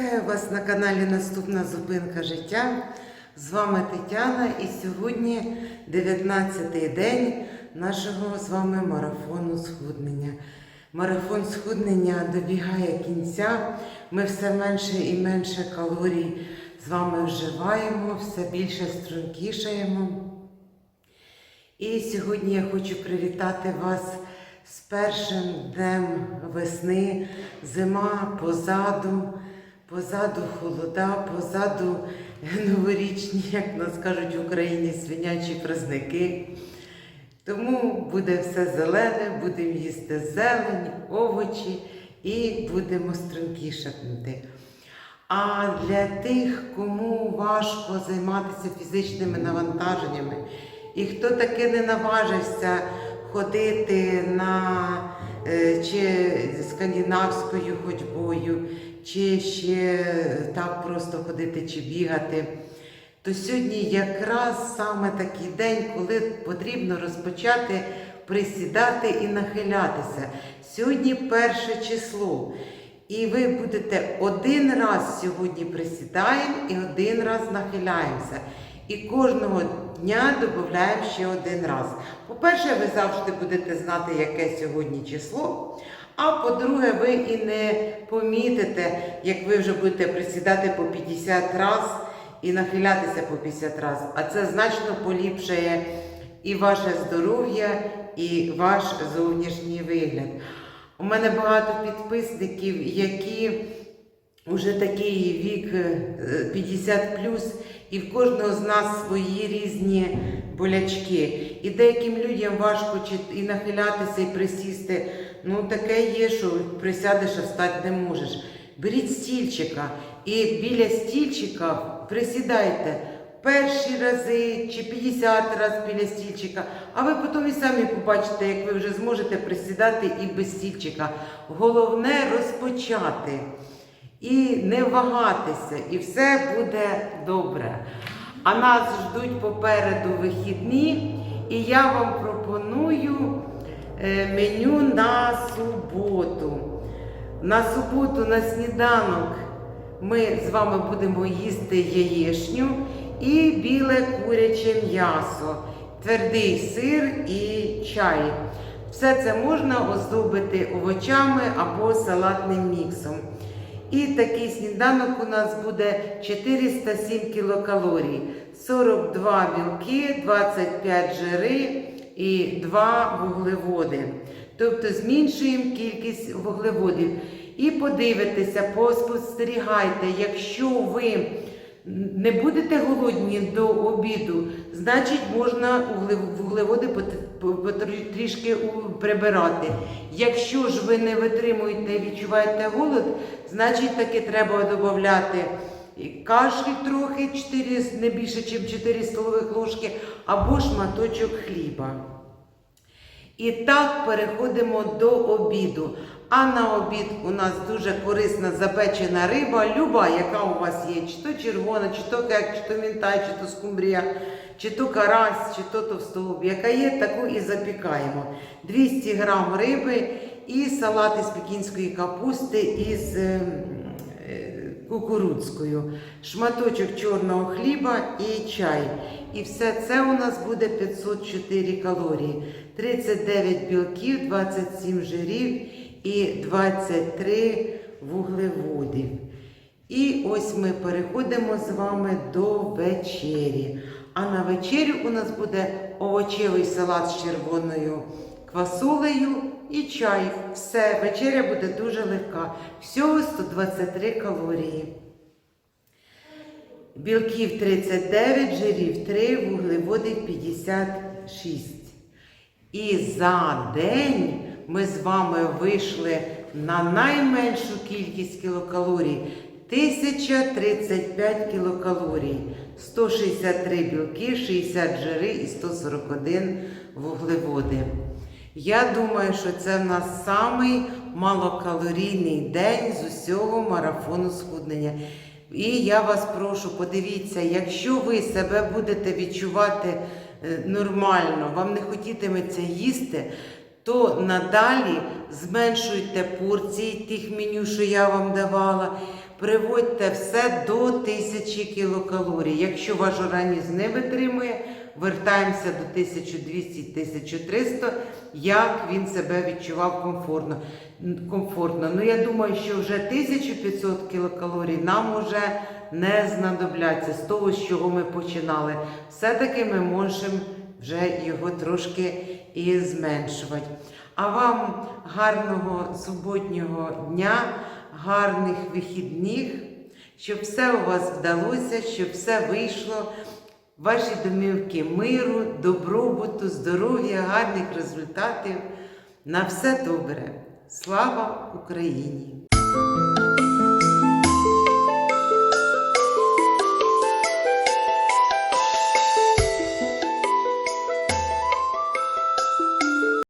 Вітаю вас на каналі Наступна зупинка життя. З вами Тетяна і сьогодні 19-й день нашого з вами марафону схуднення. Марафон схуднення добігає кінця. Ми все менше і менше калорій з вами вживаємо, все більше стрункішаємо. І сьогодні я хочу привітати вас з першим днем весни, зима позаду, позаду холода, позаду новорічні, як нас кажуть в Україні, свинячі праздники. Тому буде все зелене, будемо їсти зелень, овочі і будемо стрункішати. А для тих, кому важко займатися фізичними навантаженнями, і хто таки не наважився ходити на чи скандинавською ходьбою, чи ще так просто ходити чи бігати, то сьогодні якраз саме такий день, коли потрібно розпочати присідати і нахилятися. Сьогодні перше число. І ви будете один раз сьогодні присідаємо і один раз нахиляємося. І кожного дня додаємо ще один раз. По-перше, ви завжди будете знати, яке сьогодні число. А по-друге, ви і не помітите, як ви вже будете присідати по 50 разів і нахилятися по 50 разів. А це значно поліпшує і ваше здоров'я, і ваш зовнішній вигляд. У мене багато підписників, які вже такий вік е, 50 і в кожного з нас свої різні болячки. І деяким людям важко і нахилятися, і присісти. Ну таке є, що присядеш, а встати не можеш. Беріть стільчика і біля стільчика присідайте перші рази чи 50 разів біля стільчика, а ви потім і самі побачите, як ви вже зможете присідати і без стільчика. Головне розпочати і не вагатися, і все буде добре. А нас ждуть попереду вихідні, і я вам пропоную е, меню на суботу. На суботу на сніданок ми з вами будемо їсти яєчню і біле куряче м'ясо, твердий сир і чай. Все це можна оздобити овочами або салатним міксом. І такий сніданок у нас буде 407 кілокалорій, 42 білки, 25 жири і 2 вуглеводи. Тобто зменшуємо кількість вуглеводів. І подивитеся, поспостерігайте, якщо ви не будете голодні до обіду, значить можна вуглеводи трішки прибирати. Якщо ж ви не витримуєте і відчуваєте голод, значить таки треба додати кашлі трохи, 4, не більше, ніж 4 столових ложки, або шматочок хліба. І так переходимо до обіду. А на обід у нас дуже корисна запечена риба, люба, яка у вас є, чи то червона, чи то кек, чи то мінтай, чи то скумбрія, чи то карась, чи то товстолоб, яка є, таку і запікаємо. 200 грам риби і салат із пекінської капусти із е, кукурудзкою, шматочок чорного хліба і чай. І все це у нас буде 504 калорії, 39 білків, 27 жирів і 23 вуглеводів. І ось ми переходимо з вами до вечері. А на вечерю у нас буде овочевий салат з червоною квасолею і чай. Все, вечеря буде дуже легка. Всього 123 калорії. Білків 39, жирів 3, вуглеводів 56. І за день ми з вами вийшли на найменшу кількість кілокалорій 1035 кілокалорій, 163 білки, 60 жири і 141 вуглеводи. Я думаю, що це в нас самий малокалорійний день з усього марафону схуднення. І я вас прошу, подивіться, якщо ви себе будете відчувати нормально, вам не хотітиметься їсти, то надалі зменшуйте порції тих меню, що я вам давала. Приводьте все до 1000 кілокалорій. Якщо ваш організм не витримує, вертаємося до 1200-1300, як він себе відчував комфортно. комфортно. Ну, я думаю, що вже 1500 кілокалорій нам вже не знадобляться з того, з чого ми починали. Все-таки ми можемо вже його трошки і зменшувати. А вам гарного суботнього дня, гарних вихідних, щоб все у вас вдалося, щоб все вийшло. Ваші домівки миру, добробуту, здоров'я, гарних результатів. На все добре. Слава Україні!